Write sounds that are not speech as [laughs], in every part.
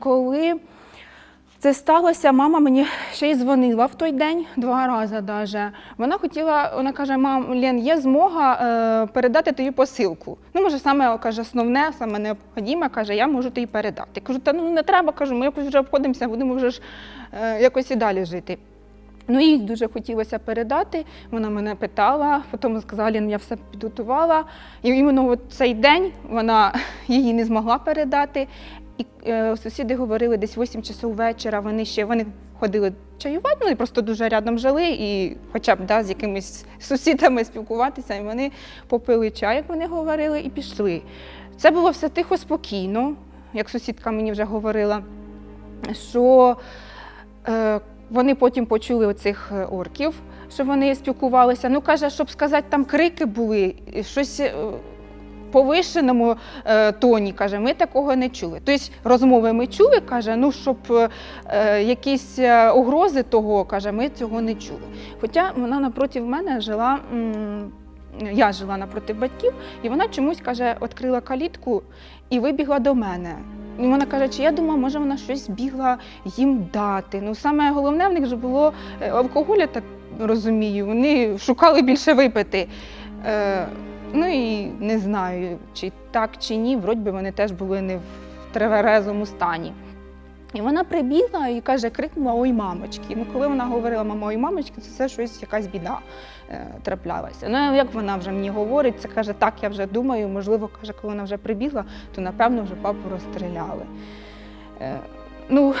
коли це сталося, мама мені ще й дзвонила в той день два рази. Даже. Вона хотіла, вона каже: мам, Лен, є змога е, передати тобі посилку. Ну, може, саме каже, основне, саме необхідне, каже, я можу тобі передати. Кажу, та ну не треба, кажу, ми якось вже обходимося, будемо вже ж е, якось і далі жити. Ну, їй дуже хотілося передати. Вона мене питала, потім сказала, Лін, я все підготувала. І іменно цей день вона [laughs] її не змогла передати. І е, сусіди говорили, десь 8 часов вечора вони ще вони ходили чаювати, ну і просто дуже рядом жили, і хоча б да, з якимись сусідами спілкуватися, і вони попили чай, як вони говорили, і пішли. Це було все тихо, спокійно, як сусідка мені вже говорила, що е, вони потім почули оцих е, орків, що вони спілкувалися. Ну, каже, щоб сказати, там крики були, щось е, повишеному е, тоні, каже, ми такого не чули. Тобто розмови ми чули, каже, ну щоб е, якісь е, угрози того, каже, ми цього не чули. Хоча вона напроти мене жила. я жила напроти батьків, і вона чомусь каже, відкрила калітку і вибігла до мене. І вона каже, чи я думала, може вона щось бігла їм дати. Ну, саме головне в них же було е, алкоголь, я так розумію. Вони шукали більше випити. Ну і не знаю, чи так, чи ні, вроді би вони теж були не в тверезому стані. І вона прибігла і каже, крикнула Ой, мамочки. Ну, коли вона говорила мама, ой, мамочки, це все щось якась біда е, траплялася. Ну, як вона вже мені говорить, це каже, так, я вже думаю, можливо, каже, коли вона вже прибігла, то напевно вже папу розстріляли. Е, ну,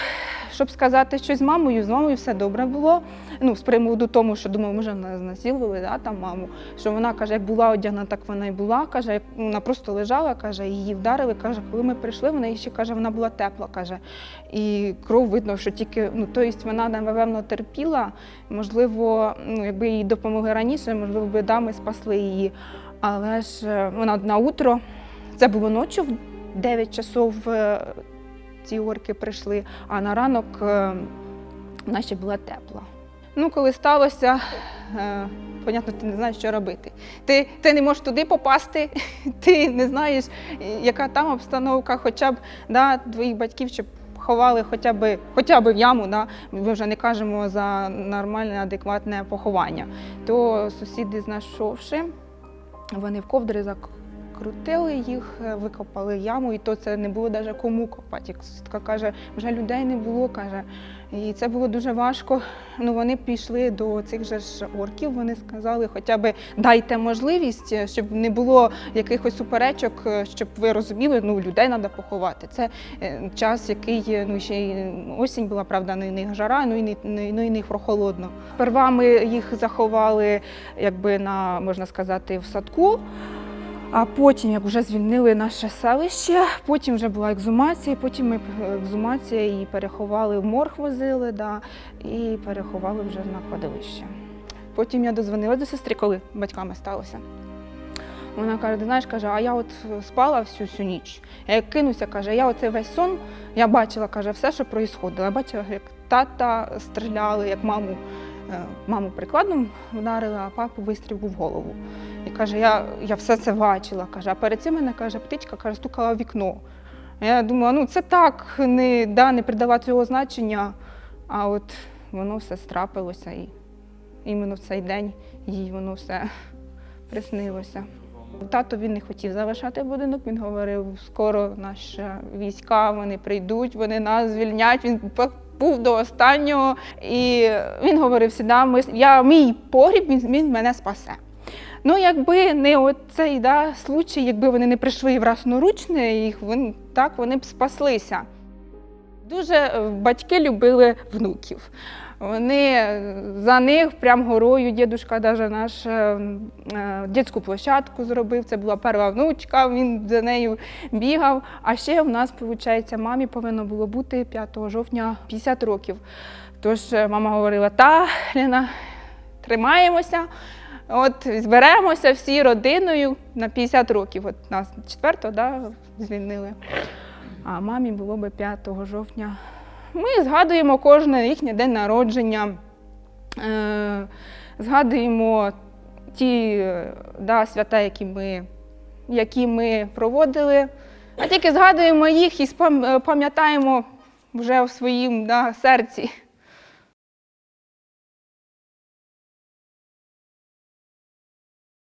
щоб сказати щось з мамою, з мамою все добре було. Ну, з приводу тому, що думаю, може, вона знасилували да, там маму. Що вона каже, як була одягнена, так вона і була. Каже, вона просто лежала, каже, її вдарили. Каже, коли ми прийшли, вона ще каже, вона була тепла. каже. І кров видно, що тільки, ну тобто вона напевно терпіла. Можливо, ну, якби їй допомогли раніше, можливо, би да, ми спасли її. Але ж е, вона на утро, це було ночі в 9 часов. Ці орки прийшли, а на ранок е, вона була тепла. Ну, коли сталося, е, понятно, ти не знаєш, що робити. Ти, ти не можеш туди попасти, [laughs] ти не знаєш, яка там обстановка, хоча б да, твоїх батьків щоб ховали хоча б, хоча б в яму, да, ми вже не кажемо за нормальне, адекватне поховання. То сусіди, знайшовши, вони в ковдри закрутили їх, е, викопали яму, і то це не було навіть кому копати. Як сусідка каже, вже людей не було, каже. І це було дуже важко. Ну, вони пішли до цих же ж орків, вони сказали, хоча б дайте можливість, е, щоб не було якихось суперечок, е, щоб ви розуміли, ну, людей треба поховати. Це час, який ну, ще й осінь була, правда, не, не жара, ну і не, ну, і не прохолодно. Сперва ми їх заховали, якби на, можна сказати, в садку. А потім, як вже звільнили наше селище, потім вже була екзумація, потім ми екзумація і переховали в морг возили, да, і переховали вже на кладовище. Потім я дозвонила до сестри, коли батьками сталося. Вона каже, ти знаєш, каже, а я от спала всю всю ніч. Я як кинуся, каже, я оцей весь сон, я бачила, каже, все, що проїсходило. Я бачила, як тата стріляли, як маму, маму прикладом вдарили, а папу вистріл був в голову. І каже, я, я все це бачила. Каже, а перед цим мене каже, птичка каже, стукала в вікно. Я думала, ну це так, не, да, не придала цього значення, а от воно все страпилося і іменно в цей день їй воно все приснилося. Тато він не хотів залишати будинок. Він говорив, скоро наші війська вони прийдуть, вони нас звільнять. Він був до останнього. І він говорив да, ми, я, мій погріб, він, він мене спасе. Ну, якби не оцей да, случай, якби вони не прийшли власноручно, їх вони, так вони б спаслися. Дуже е, батьки любили внуків. Вони за них прям горою, дідушка даже наш е, е, дитячу площадку зробив. Це була перша внучка, він за нею бігав. А ще в нас, виходить, мамі повинно було бути 5 жовтня 50 років. Тож е, мама говорила: та, Ліна, тримаємося. От зберемося всі родиною на 50 років. От нас 4 да, звільнили. А мамі було би 5 жовтня. Ми згадуємо кожне їхнє день народження, е, згадуємо ті е, да, свята, які ми, які ми проводили, а тільки згадуємо їх і е, пам'ятаємо вже в своїм да, серці.